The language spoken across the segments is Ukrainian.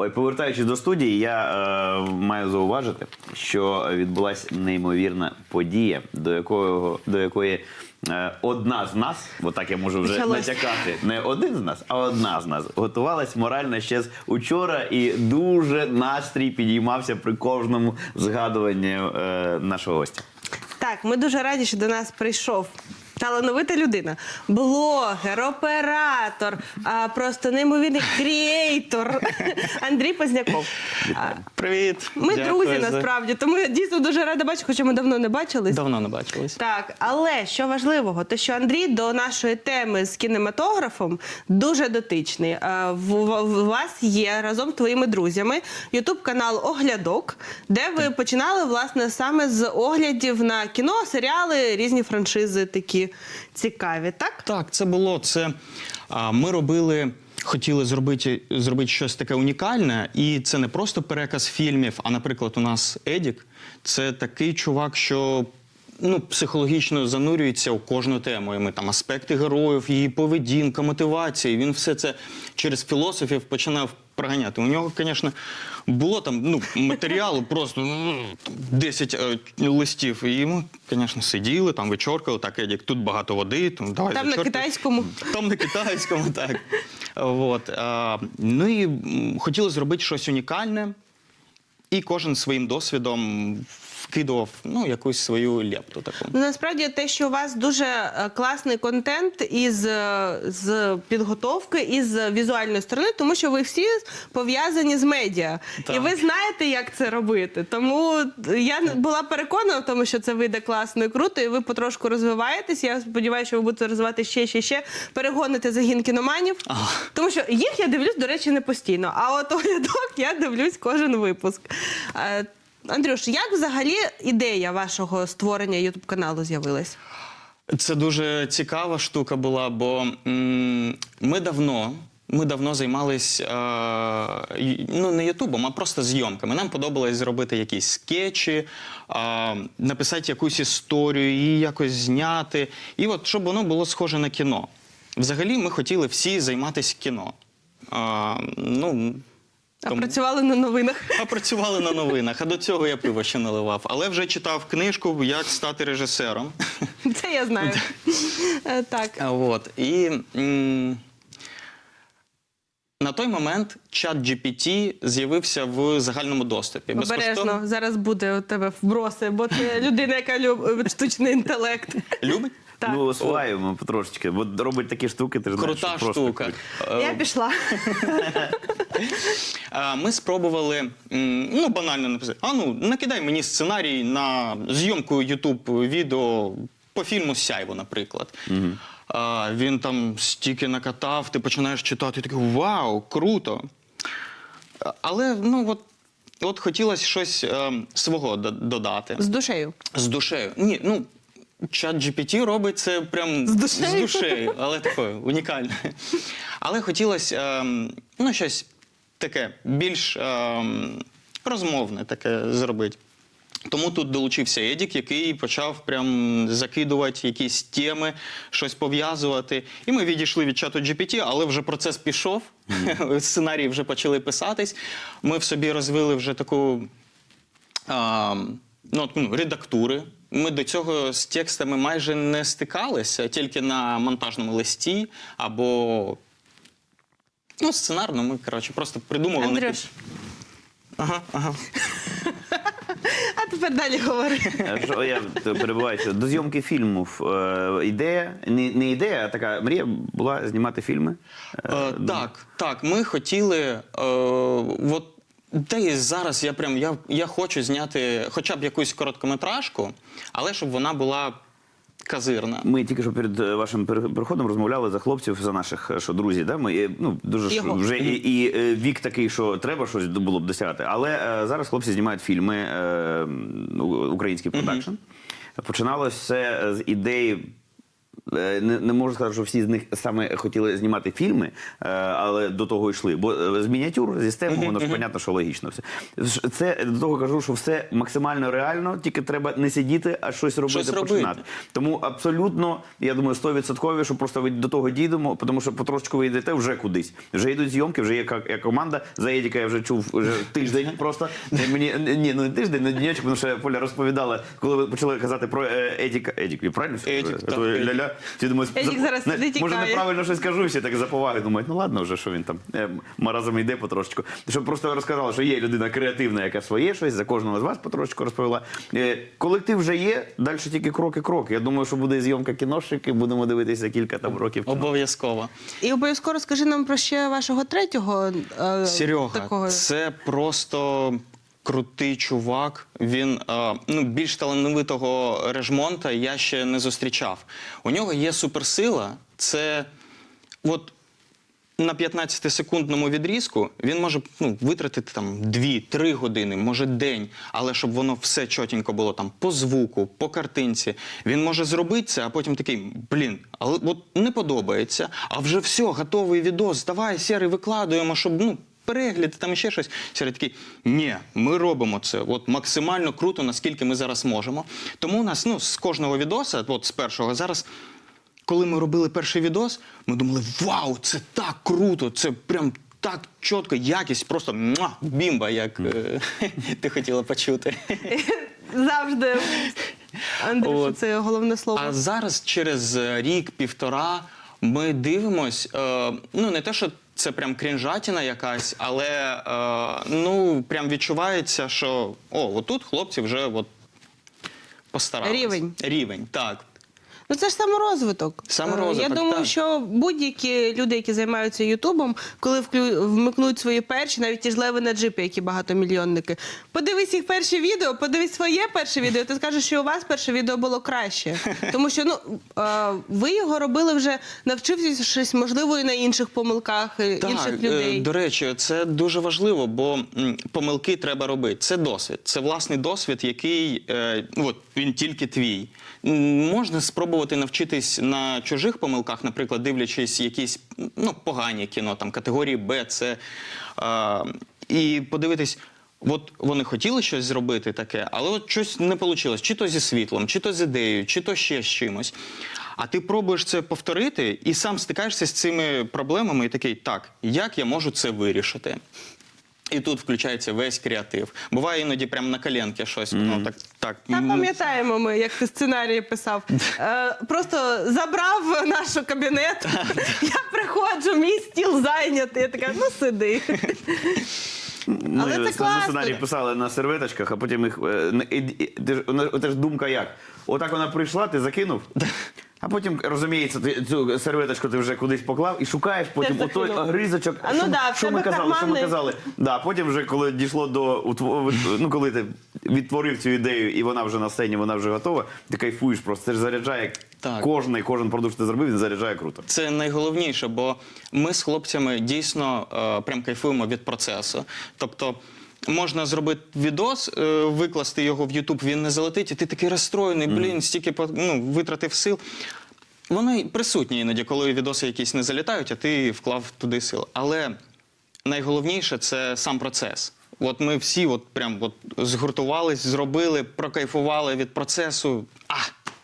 Ой, повертаючись до студії, я е, маю зауважити, що відбулася неймовірна подія, до якого до якої е, одна з нас, бо так я можу вже Почалось. натякати, не один з нас, а одна з нас готувалась морально ще з учора, і дуже настрій підіймався при кожному згадуванні е, нашого гостя. Так, ми дуже раді, що до нас прийшов. Талановита людина, блогер, оператор, а просто неймовірний кріейтор Андрій Позняков. Привіт. Ми Дякую друзі за- насправді, тому я дійсно дуже рада бачити, хоча ми давно не бачились. Давно не бачились. Так, але що важливого, те, що Андрій до нашої теми з кінематографом дуже дотичний. В, в- в вас є разом з твоїми друзями Ютуб канал Оглядок, де ви починали власне саме з оглядів на кіно, серіали, різні франшизи такі цікаві, так? Так, це було це. А, ми робили. Хотіли зробити, зробити щось таке унікальне, і це не просто переказ фільмів. А, наприклад, у нас Едік це такий чувак, що ну, психологічно занурюється у кожну тему. І ми там аспекти героїв, її поведінка, мотивація. Він все це через філософів починав проганяти. У нього, звісно, було там ну, матеріалу просто ну, 10 е, листів. І ми, звісно, сиділи, там вичоркали, так, Едік, тут багато води, там, давай Там на китайському. Там на китайському, так. От, ну і м, хотіли зробити щось унікальне, і кожен своїм досвідом вкидував ну, якусь свою лепту таку. Ну, насправді те, що у вас дуже е, класний контент із е, з підготовки, і з візуальної сторони, тому що ви всі пов'язані з медіа. Так. І ви знаєте, як це робити. Тому я не- була переконана в тому, що це вийде класно і круто, і ви потрошку розвиваєтесь. Я сподіваюся, що ви будете розвивати ще, ще, ще, перегоните загін кіноманів. Ага. Тому що їх я дивлюсь, до речі, не постійно. А от оглядок я дивлюсь кожен випуск. Андрюш, як взагалі ідея вашого створення ютуб каналу з'явилась? Це дуже цікава штука була, бо ми давно. Ми давно займались е, ну не Ютубом, а просто зйомками. Нам подобалось зробити якісь скетчі, е, написати якусь історію, її якось зняти. І от щоб воно було схоже на кіно. Взагалі, ми хотіли всі займатися кіно. Е, ну, А тому- працювали на новинах. а працювали на новинах, а до цього я пиво ще наливав. Але вже читав книжку, як стати режисером. Це я знаю. Е, Так. А, От. І на той момент чат GPT з'явився в загальному доступі. Обережно, зараз буде у тебе вброси, бо ти людина, яка любить штучний інтелект. Любить? Так. Ну, осваюємо потрошечки, бо робить такі штуки, ти ж знаєш, Крута що штука. круто. Я пішла. А, Ми спробували м, ну, банально написати: а ну, накидай мені сценарій на зйомку YouTube відео по фільму Сяйво, наприклад. А, Він там стільки накатав, ти починаєш читати, і такий вау, круто. Але ну, от, от хотілося щось е, свого до- додати. З душею. З душею. Ні, ну. Чат GPT робить це прям З душею? з душею, але такою унікальне. Але хотілося ем, ну, щось таке більш ем, розмовне таке зробити. Тому тут долучився Едік, який почав прям закидувати якісь теми, щось пов'язувати. І ми відійшли від чату GPT, але вже процес пішов. Сценарії вже почали писатись. Ми в собі розвили вже таку а, ну, ну, редактури. Ми до цього з текстами майже не стикалися, тільки на монтажному листі або ну, сценарно. Ми коротше, просто придумували. Андрюш, якісь- Ага, ага. а тепер далі говори. Е, Що я перебуваю, до зйомки фільмів е, ідея, не, не ідея, а така мрія була знімати фільми. Е, Е, так, так, ми хотіли. Е, от, та і зараз я прям я, я хочу зняти хоча б якусь короткометражку, але щоб вона була казирна. Ми тільки що перед е, вашим переходом розмовляли за хлопців, за наших е, що друзів. Да? Ми е, ну дуже Його. вже і, і вік такий, що треба щось було б досягати. Але е, зараз хлопці знімають фільми, е, український продакшн. Починалося все з ідеї не, не можу сказати, що всі з них саме хотіли знімати фільми, е, але до того йшли. Бо е, з мініатюр, зі стему, воно ж понятно, що логічно все. Це до того кажу, що все максимально реально, тільки треба не сидіти, а щось робити, Щось робити. починати. Тому абсолютно, я думаю, 100% що просто ви до того дійдемо, тому що потрошечку ви йдете вже кудись. Вже йдуть зйомки, вже є є команда. За Едіка я вже чув вже тиждень просто. Мені ні, ну не тиждень, не днячок, тому що Поля розповідала, коли ви почали казати про е, Едіка. Едік, правильно Едік, так, ля-ля. Всі думають, Едік за- зараз не- сидить і Може, кає. неправильно щось кажу, всі так за поваги думають, ну ладно, вже що він там е, маразом йде потрошечку. Щоб просто розказала, що є людина креативна, яка своє щось, за кожного з вас потрошечку розповіла. Е, Колектив вже є, далі тільки кроки кроки. Я думаю, що буде зйомка кіношики, будемо дивитися кілька там років. кіно. Обов'язково. І обов'язково розкажи нам про ще вашого третього е, Серега, такого. це просто крутий чувак. Він е, ну, більш талановитого режмонта я ще не зустрічав. У нього є суперсила. Це от на 15-секундному відрізку він може ну, витратити там 2-3 години, може день, але щоб воно все чотенько було там по звуку, по картинці. Він може зробити це, а потім такий, блін, але от не подобається, а вже все, готовий відос, давай, сірий, викладуємо, щоб ну. Перегляд, там ще щось. Сірий такий, ні, ми робимо це от максимально круто, наскільки ми зараз можемо. Тому у нас ну, з кожного відоса, от з першого, зараз коли ми робили перший відос, ми думали: вау, це так круто! Це прям так чітко, якість, просто муа, бімба, як е, ти хотіла почути. Завжди. Андрюша, От. це головне слово. А зараз, через е, рік-півтора, ми дивимось, е, ну не те, що це прям крінжатіна якась, але е, ну прям відчувається, що о, отут хлопці вже от постарались. Рівень. Рівень, так. Ну це ж саморозвиток. Саморозвиток, Я думаю, так. що будь-які люди, які займаються Ютубом, коли вклю... вмикнуть свої перші, навіть ті ж леви на джипі, які багатомільйонники, подивись їх перше відео, подивись своє перше відео, ти скажеш, що у вас перше відео було краще. Тому що ну ви його робили вже, навчившись щось, можливо, і на інших помилках е, інших е, людей. До речі, це дуже важливо, бо помилки треба робити. Це досвід. Це власний досвід, який е, от, він тільки твій. Можна спробувати навчитись на чужих помилках, наприклад, дивлячись якісь ну, погані кіно, там категорії Б, С, е, і подивитись. От вони хотіли щось зробити таке, але от щось не вийшло. Чи то зі світлом, чи то з ідеєю, чи то ще з чимось. А ти пробуєш це повторити і сам стикаєшся з цими проблемами, і такий, так, як я можу це вирішити? І тут включається весь креатив. Буває іноді прямо на коленки щось. Ну, так, так. Та пам'ятаємо ми, як ти сценарії писав. Е, просто забрав наш кабінет. Я приходжу, мій стіл зайнятий. Я така, ну сиди. Ми Але це класно. сценарії писали на серветочках, а потім їх. е, ти ж думка як? Отак вона прийшла, ти закинув. А потім, розуміється, ти цю серветочку ти вже кудись поклав і шукаєш потім отой закинув. огризочок. А ну що, да, що ми казали, що ми казали. Да, потім вже коли дійшло до ну коли ти відтворив цю ідею і вона вже на сцені, вона вже готова, ти кайфуєш просто. Це ж заряджає Так. кожний, кожен продукт, що ти зробив, він заряджає круто. Це найголовніше, бо ми з хлопцями дійсно е, прям кайфуємо від процесу. Тобто. Можна зробити відос, е, викласти його в Ютуб, він не залетить, і ти такий розстроєний, блін, стільки ну, витратив сил. Воно й присутнє іноді, коли відоси якісь не залітають, а ти вклав туди сил. Але найголовніше це сам процес. От ми всі от прям от згуртувались, зробили, прокайфували від процесу. А,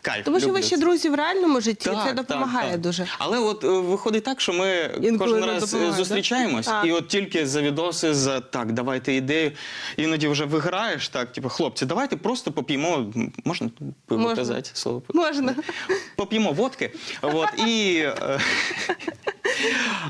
кайф. Тому що ви ще це. друзі в реальному житті, і це Так, допомагає так, так. дуже. Але от е, виходить так, що ми Інколи кожен не раз е, да? зустрічаємось, А. і от тільки за відоси, за так, давайте ідею. Іноді вже виграєш, так, типу, хлопці, давайте просто поп'ємо. м, Можна пиво Можна. казати? Слово пиво? Можна. поп'ємо водки. От, і, е,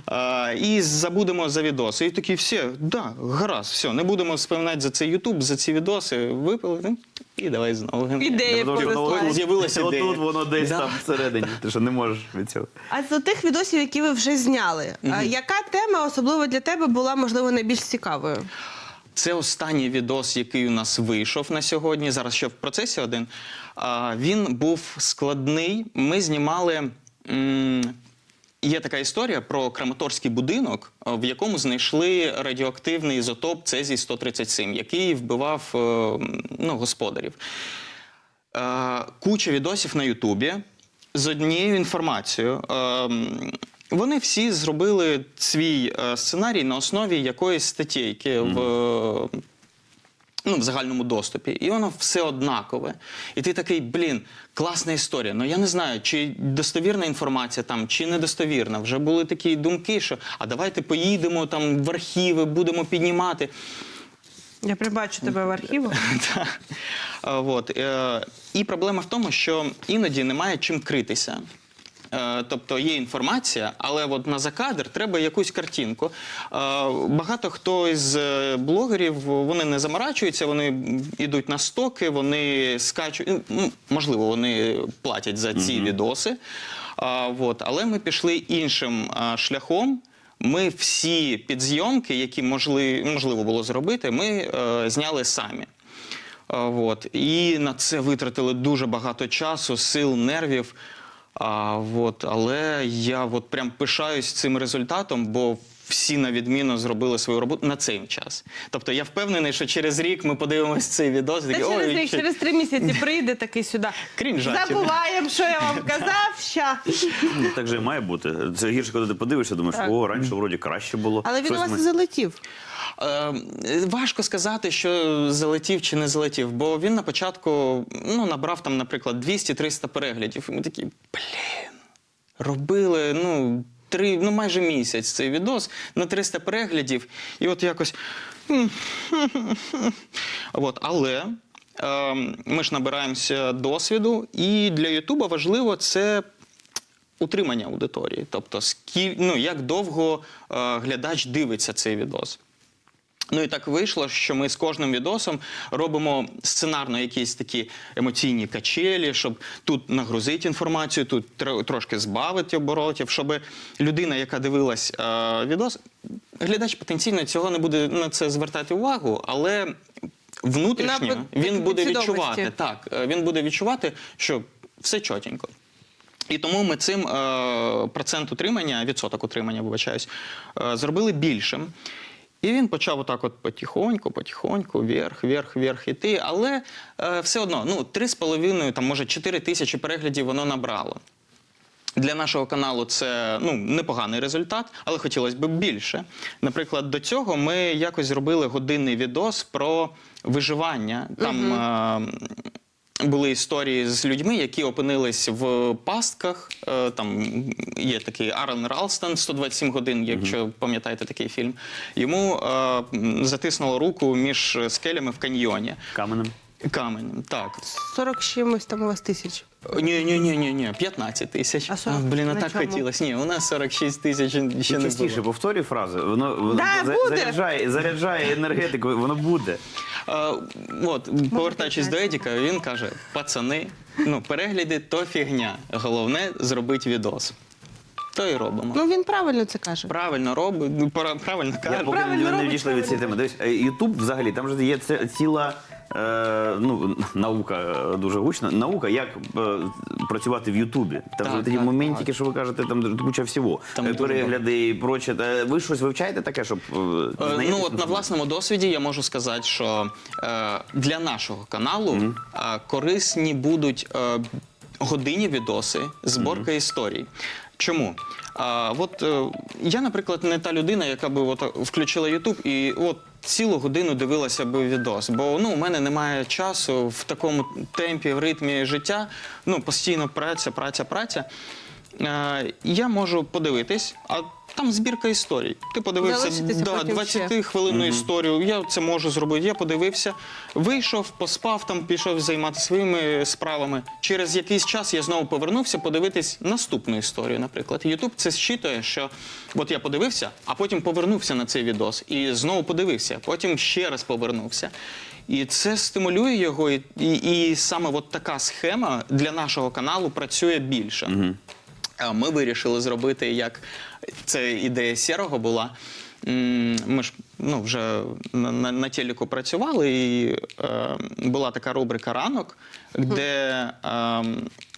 е, і забудемо за відоси. І такі всі, да, гаразд, все, не будемо споминати за цей Ютуб, за ці відоси, випили, ну, і давай знову. Ідея що воно отут- З'явилася воно десь Да. там всередині. Ти що не можеш від цього. А з тих відосів, які ви вже зняли, а яка тема особливо для тебе була можливо найбільш цікавою? Це останній відос, який у нас вийшов на сьогодні. Зараз ще в процесі один. Він був складний. Ми знімали. Є така історія про краматорський будинок, в якому знайшли радіоактивний ізотоп Цезій 137, який вбивав е, ну, господарів. Е, Куча відосів на Ютубі. з однією інформацією. Вони всі зробили свій е, сценарій на основі якоїсь статейки в, е, ну, в загальному доступі. І воно все однакове. І ти такий, блін, класна історія. Ну я не знаю, чи достовірна інформація там, чи недостовірна. Вже були такі думки, що а давайте поїдемо там в архіви, будемо піднімати. Я прибачу тебе в архівах. Е, І проблема в тому, що іноді немає чим критися. Е, Тобто є інформація, але от на закадр треба якусь картинку. Е, Багато хто із е, блогерів вони не заморачуються, вони йдуть на стоки, вони скачують. ну, Можливо, вони платять за ці відоси. А, Вот. Але ми пішли іншим а, шляхом. Ми всі підзйомки, які можли, можливо було зробити, ми зняли самі. А, Вот. І на це витратили дуже багато часу, сил, нервів. А, вот. Але я от прям пишаюсь цим результатом, бо всі на відміну зробили свою роботу на цей час. Тобто я впевнений, що через рік ми подивимось цей відос. Та такі, через «Ой, рік, чи- через три місяці прийде такий сюди. Крінжатів. Забуваємо, що я вам казав. Ща. Ну, Так же і має бути. Це гірше, коли ти подивишся, думаєш, Так. о, раніше вроді краще було. Але він у Щось вас ми- і залетів. Е, важко сказати, що залетів чи не залетів, бо він на початку ну, набрав там, наприклад, 200-300 переглядів. І ми такі, блін, робили ну, три, ну майже місяць цей відос на 300 переглядів. І от якось. От, але е, ми ж набираємося досвіду, і для Ютуба важливо це утримання аудиторії. Тобто, скіль, ну, як довго е, глядач дивиться цей відос. Ну і так вийшло, що ми з кожним відосом робимо сценарно якісь такі емоційні качелі, щоб тут нагрузити інформацію, тут трошки збавити оборотів, щоб людина, яка дивилась е, відос, глядач потенційно цього не буде на це звертати увагу, але внутрішньо На він буде відчувати так, е, він буде відчувати, що все чотенько. І тому ми цим е, процент утримання, відсоток утримання, вибачаюсь, е, зробили більшим. І він почав отак от потихоньку, потихоньку, вверх, вверх, вверх іти. Але е, все одно, ну, 3,5, там, може, 4 тисячі переглядів воно набрало. Для нашого каналу це ну, непоганий результат, але хотілося б більше. Наприклад, до цього ми якось зробили годинний відос про виживання. Там е, були історії з людьми, які опинились в пастках. Е, там є такий Арен Ралстон, 127 годин, якщо пам'ятаєте такий фільм. Йому е, затиснуло руку між скелями в каньйоні. Каменем. Каменем, так. 40 з чимось там у вас тисяч. Ні, ні, ні, ні, ні, 15 тисяч. А 40 блін, а на так чому? хотілося. Ні, у нас 46 тисяч ще не Частіше повторюй фрази, воно, воно Да, за- буде. заряджає, заряджає енергетику, воно буде. От, повертаючись до Едіка, він каже: пацани, ну, перегляди то фігня. Головне зробити відос. То і робимо. Ну він правильно це каже. Правильно робить, ну, пора- правильно Я каже. поки правильно не, не робить, відійшли від цієї теми. Дивись, е, Ютуб взагалі, там же є це- ціла е, ну, наука е, дуже гучна. Наука, як е, працювати в Ютубі. Там Так, же такі так, моментики, так. що ви кажете, там куча всього. Там Е, дуже Перегляди і проче. Та Ви щось вивчаєте таке, щоб е, Е, Ну, от на власному досвіді я можу сказати, що е, для нашого каналу е, корисні будуть е, годинні відоси, зборка історій. Чому? А, от е, я, наприклад, не та людина, яка би от включила Ютуб і от цілу годину дивилася би відос. Бо ну, у мене немає часу в такому темпі, в ритмі життя. Ну, постійно праця, праця, праця. Е, я можу подивитись, а там збірка історій. Ти подивився Залишитися да, потім 20 ще. хвилинну історію. Я це можу зробити. Я подивився, вийшов, поспав там, пішов займатися своїми справами. Через якийсь час я знову повернувся подивитись наступну історію. Наприклад, Ютуб це щитує, що от я подивився, а потім повернувся на цей відос і знову подивився, потім ще раз повернувся. І це стимулює його, і, і, і саме от така схема для нашого каналу працює більше. А Ми вирішили зробити, як це ідея сірого була. Ми ж ну, вже на, на, на телеку працювали, і е, була така рубрика ранок, де е,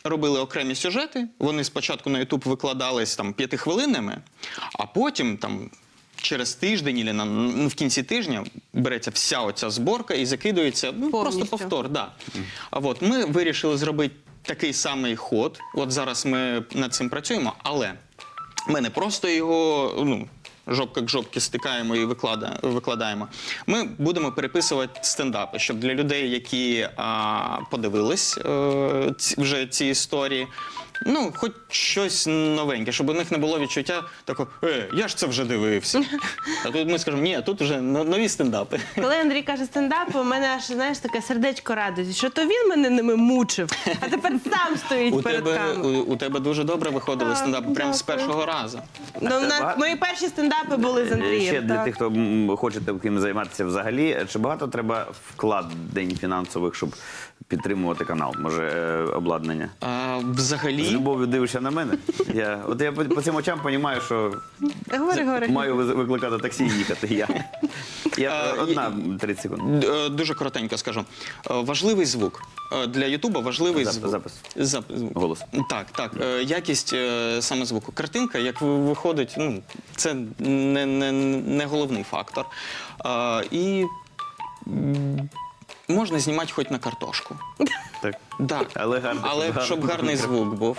робили окремі сюжети. Вони спочатку на YouTube викладались там п'ятихвилинними, а потім там. Через тиждень або ну, в кінці тижня береться вся оця зборка і закидується ну, просто повтор. Да. А от ми вирішили зробити такий самий ход. От зараз ми над цим працюємо, але ми не просто його ну, жопка к жопки стикаємо і виклада- викладаємо. Ми будемо переписувати стендапи, щоб для людей, які а, подивились е, ці, вже ці історії. Ну, хоч щось новеньке, щоб у них не було відчуття такого, е, я ж це вже дивився. А тут ми скажемо, ні, тут вже нові стендапи. Коли Андрій каже стендап, у мене аж знаєш таке сердечко радості, що то він мене ними мучив, а тепер сам стоїть У перед тебе, камерою. у, у тебе дуже добре виходили Так, стендапи прямо з дякую. першого разу. Ну, на, мої перші стендапи були з Андрієм. Ще для так. тих, хто м, хоче таким займатися взагалі, чи багато треба вкладень фінансових, щоб підтримувати канал? Може, е, обладнання? А, З взагалі, любов'ю дивишся на мене. Я, от я по, по цим очам розумію, що Говори, говори. маю викликати таксі і їхати. Я, я А, одна 30 секунд. д- е, дуже коротенько скажу. Е, Важливий звук. Е, Для Ютуба важливий Зап- звук. запис. Зап- звук. Голос. Так, так. Е, Якість е, саме звуку. Картинка, як ви- виходить, ну, це не, не, не головний фактор. Е, І можна знімати хоч на картошку. Так, Так. Але гарно. Але гарно. щоб гарний звук був.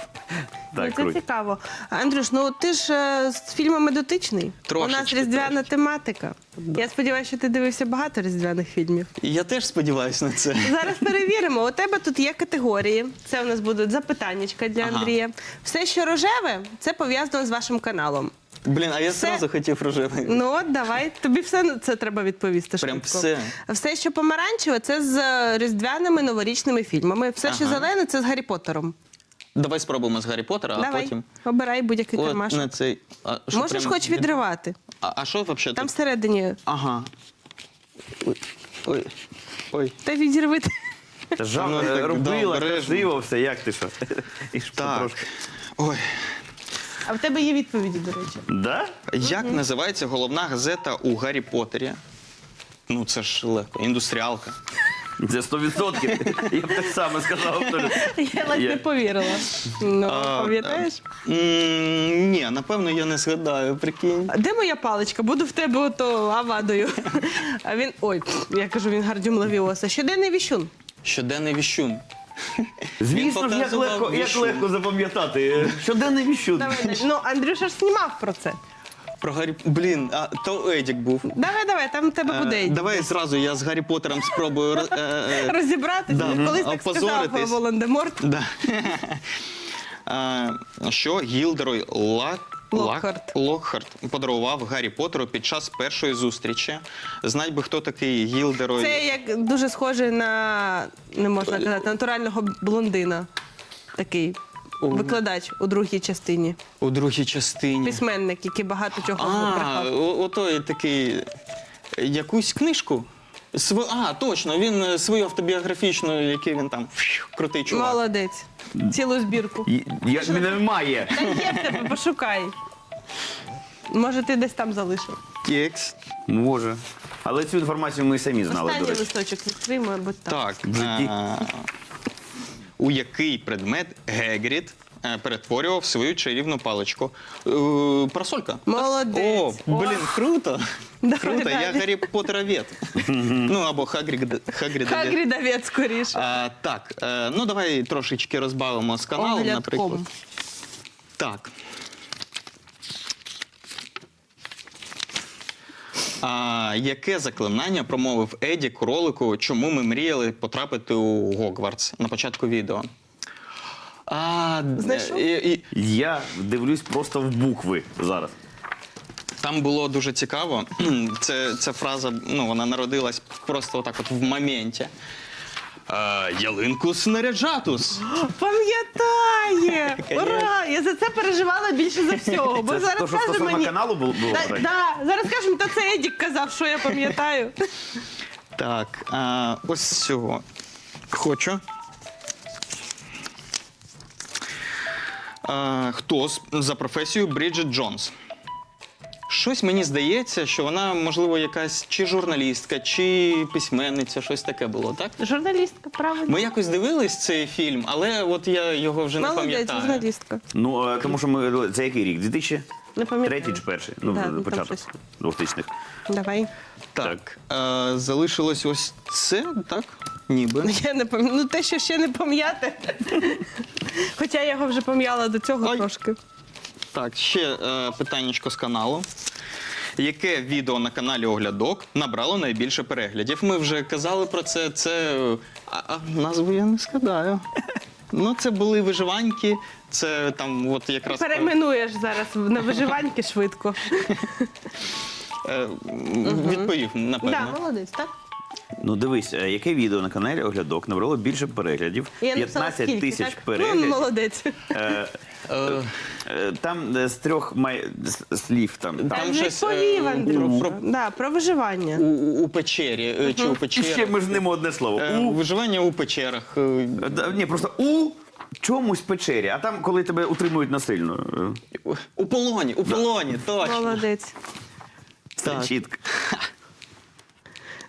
Ну, так це круто. цікаво. Андрюш, ну ти ж е, з фільмами дотичний. У нас різдвяна трошечки. тематика. Я сподіваюся, що ти дивився багато різдвяних фільмів. І Я теж сподіваюся на це. Зараз перевіримо. У тебе тут є категорії. Це у нас будуть запитаннячка для Ага. Андрія. Все, що рожеве, це пов'язано з вашим каналом. Блін, а я Все. одразу хотів рожевий. Ну от давай, тобі все на це треба відповісти. Прям швидко. все. Все, що помаранчеве, це з е, різдвяними новорічними фільмами. Все, що Ага. зелене, це з Гаррі Поттером. Давай спробуємо з Гаррі Поттера, а давай, потім. обирай будь-який кармашок. на цей. А, що, Можеш прям хоч відривати. А, а що взагалі Там всередині. Ага. Ой. Ой. Ой. Та відірви. Та жах, Ну, робила, красиво все, як ти що? І ж Так. Ой. А в тебе є відповіді, до речі. Да? Як називається головна газета у Гаррі Поттері? Ну, це ж легко. Індустріалка. Це 100%. Я б так само сказав. Я ледь не повірила. Ну, А, пам'ятаєш? М, Ні, напевно, я не згадаю, прикинь. А Де моя паличка? Буду в тебе ото авадою. А він. Ой, я кажу, він гардюм лавіоса. Щоденний віщун. Щоденний віщун. Звісно ж, як показував легко, як легко запам'ятати. Щоденний віщун. Давай, далі. ну Андрюша ж знімав про це. Про Гаррі... Блін, а то Едік був. Давай, давай, там в тебе Е, буде. Давай зразу я з Гаррі Поттером спробую. роз- е, е, розібратися. Да, Колись так сказав опозоритись. Волан-де-Морт. Да. Що Гілдерой Лак... Локхарт. Локхарт подарував Гаррі Поттеру під час першої зустрічі. Знать би, хто такий Гілдерой. Це як дуже схоже на не можна казати, натурального блондина. Такий викладач у другій частині. У другій частині. Письменник, який багато чого А, о- отой такий. Якусь книжку. Св... А, точно, він е, свою автобіографічну, який він там фью, крутий чувак. Молодець. Цілу збірку. І- Як мене немає. Та є в тебе, пошукай. Може, ти десь там залишив. Текст. Може. Але цю інформацію ми самі знали, Останній до речі. листочок відкрий, мабуть, так. Так. В житті. а, У який предмет Гегрід е, перетворював свою чарівну паличку? Е, Парасолька. Молодець. О, блін, круто. Круто, я. Гаррі Поттеровед. ну або Хагрід, Хагрідовед. Скоріше. А, так, е, ну давай трошечки розбавимо з каналом, Оглядком. наприклад. Так. А, яке заклинання промовив Едік у ролику, чому ми мріяли потрапити у Гогвартс на початку відео? А, Знайшов? і, і, Я дивлюсь просто в букви зараз. там було дуже цікаво. Це, ця фраза, ну, вона народилась просто отак от в моменті. А, ялинку снаряджатус. Пам'ятає! Ура! Я за це переживала більше за всього. Бо Це зараз то, що каже стосовно мені. каналу було? було Да, так? да, зараз кажемо, та це Едік казав, що я пам'ятаю. Так, а, ось цього хочу. Хто з- за професією Бріджит Джонс? Щось мені здається, що вона, можливо, якась чи журналістка, чи письменниця, щось таке було, так? Журналістка, правильно. Ми якось дивились цей фільм, але от я його вже не Молодець, пам'ятаю. журналістка. Ну, е, тому що ми. Це який рік? 2003 Не пам'ятаю. чи перший? Ну, Да, ну, там початок щось. 2000-х. Давай. Так, е, залишилось ось це, так? Ніби. Я не пам'ятаю. Ну те, що ще не пам'яти. Хоча я його вже пам'ятала до цього Ой. трошки. Так, ще е, питаннячко з каналу. Яке відео на каналі Оглядок набрало найбільше переглядів? Ми вже казали про це. Це е, а, а назву я не складаю. Ну, це були виживаньки, це там, от якраз Перейменуєш зараз на виживаньки швидко. е, відповів, напевно. Так, молодець, так? Ну дивись, е, яке відео на каналі Оглядок набрало більше переглядів, Я написала 15 скільки, тисяч так? переглядів. Ну, молодець. Е, Е, е, Там е, з трьох май... з- слів там. Там Там щось, відповів, е, Андрюша. про- Да, про виживання. у, печері е, чи у І печері. ще між ними одне слово. Е, У. Виживання у печерах. е, Ні, просто у чомусь печері, а там, коли тебе утримують насильно. е, у- У полоні, у полоні, точно. Молодець. Це Так. чітко.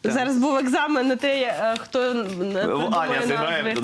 Зараз був екзамен на те, е, хто е, Аня зіграє.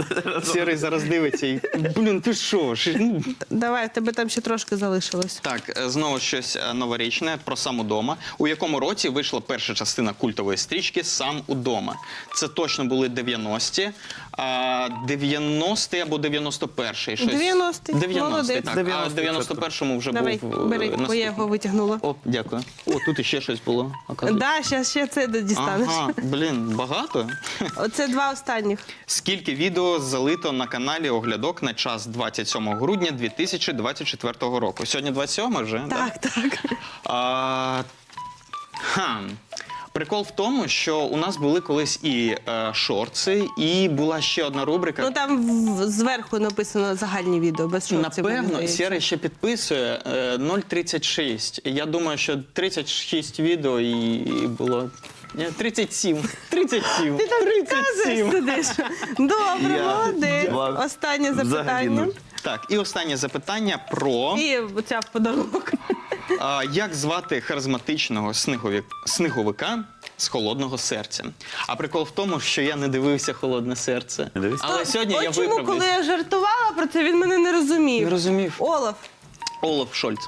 Сірий зараз дивиться і. Блін, ти що? ж, ну, Давай, тебе там ще трошки залишилось. Так, е, знову щось новорічне про сам удома. У якому році вийшла перша частина культової стрічки Сам удома. Це точно були 90-ті, а 90-й або 91-й. 90-й, 90-й, так. А 90-й, в 91-му вже Давай, був бери, бо я його витягнула. О, дякую. О, тут іще щось було. оказується. Да, ще, ще це дістанеш. Ага, блін, багато. Оце два останніх. Скільки відео залито на каналі Оглядок на час 27 грудня 2024 року? Сьогодні 27 вже? Так, так. А, ха. Прикол в тому, що у нас були колись і е, шорти, і була ще одна рубрика. Ну там в- зверху написано загальні відео, без шорців. мені Напевно, здається. Сєра ще підписує е, 0,36. Я думаю, що 36 відео і, і було. Ні, 37. 37. Ти там 37. сидиш. Добре, Я- молодець. я Останнє взагалі, запитання. ну, Так, і останнє запитання про І оця в подарунок. а, як звати харизматичного снигові- сниговика з холодного серця. А прикол в тому, що я не дивився холодне серце. Не дивився? Але сьогодні От я чому, виправлюсь. коли я жартувала про це, він мене не розумів. Не розумів. Олаф, Олаф Шольц.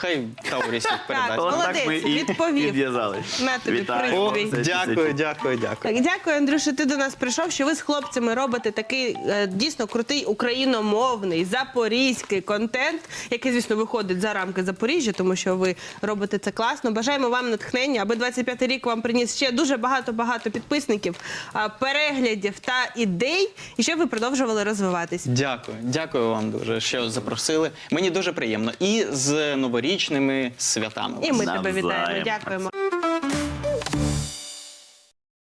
Хай Таурісів передасть. Так, так ми молодець, і відповів. підв'язали. На тобі Вітаю. О, дякую, дякую, дякую. Так, дякую, Андрюша, ти до нас прийшов, що ви з хлопцями робите такий е, дійсно крутий україномовний запорізький контент, який, звісно, виходить за рамки Запоріжжя, тому що ви робите це класно. Бажаємо вам натхнення, аби 25 рік вам приніс ще дуже багато-багато підписників, а, переглядів та ідей, і щоб ви продовжували розвиватись. Дякую, дякую вам дуже, що запросили. Мені дуже приємно. І з новорічними святами. І ми тебе вітаємо. Дякуємо.